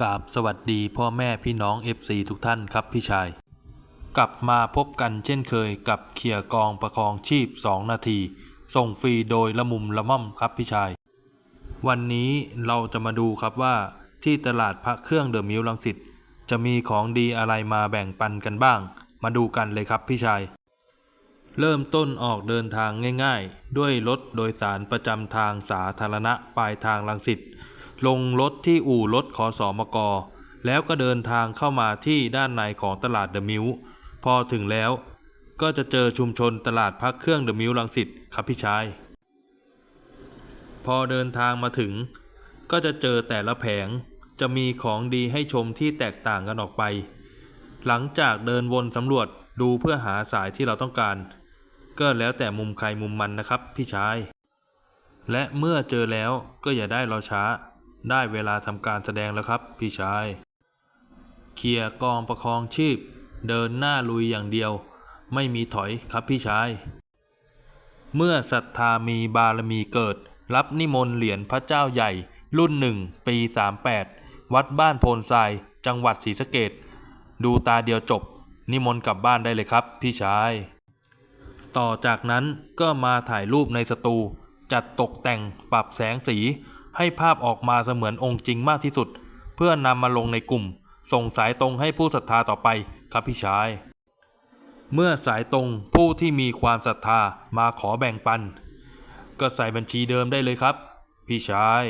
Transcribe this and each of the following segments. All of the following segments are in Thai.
กราบสวัสดีพ่อแม่พี่น้อง FC ทุกท่านครับพี่ชาย กลับมาพบกันเช่นเคยกับเขี่ยกองประคองชีพ 2 นาที ส่งฟรีโดยละมุมละม่อมครับพี่ชาย วันนี้เราจะมาดูครับว่าที่ตลาดพระเครื่องเดอะมิวลังสิตจะมีของดีอะไรมาแบ่งปันกันบ้าง มาดูกันเลยครับพี่ชาย เริ่มต้นออกเดินทางง่าย ๆ ด้วยรถโดยสารประจำทางสาธารณะปลายทางลังสิต ลงรถที่อู่รถขอสอมก แล้วก็เดินทางเข้ามาที่ด้านในของตลาดเดอะมิวพอถึงแล้ว ก็จะเจอชุมชนตลาดพักเครื่องเดอะมิวลังสิตครับพี่ชาย พอเดินทางมาถึง ก็จะเจอแต่ละแผงจะมีของดีให้ชมที่แตกต่างกันออกไป หลังจากเดินวนสำรวจดูเพื่อหาสายที่เราต้องการ ก็แล้วแต่มุมใครมุมมันนะครับพี่ชาย และเมื่อเจอแล้วก็อย่าได้รอช้า ได้เวลาทำการแสดงแล้วครับ พี่ชาย เคลียร์กองประคองชีพ เดินหน้าลุยอย่างเดียว ไม่มีถอยครับพี่ชาย เมื่อศรัทธามีบารมีเกิด รับนิมนต์เหรียญพระเจ้าใหญ่ รุ่นหนึ่งปี 38 วัดบ้านโพนทราย จังหวัดศรีสะเกดดูตาเดียวจบ นิมนต์กลับบ้านได้เลยครับ พี่ชาย ต่อจากนั้นก็มาถ่ายรูปในสตู จัดตกแต่งปรับแสงสี ให้ภาพออกมาเสมือนองค์จริงมากที่สุด เพื่อนำมาลงในกลุ่ม ส่งสายตรงให้ผู้ศรัทธาต่อไปครับพี่ชาย เมื่อสายตรงผู้ที่มีความศรัทธามาขอแบ่งปัน ก็ใส่บัญชีเดิมได้เลยครับ พี่ชาย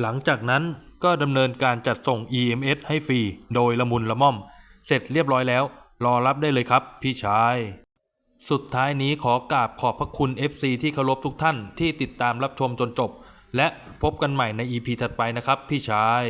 หลังจากนั้นก็ดำเนินการจัดส่ง EMS ให้ฟรี โดยละมุนละม่อม เสร็จเรียบร้อยแล้ว รอรับได้เลยครับ พี่ชาย สุดท้ายนี้ขอกราบขอบพระคุณ FC ที่เคารพทุกท่านที่ติดตามรับชมจนจบ และพบกันใหม่ใน EP ถัดไปนะครับ พี่ชาย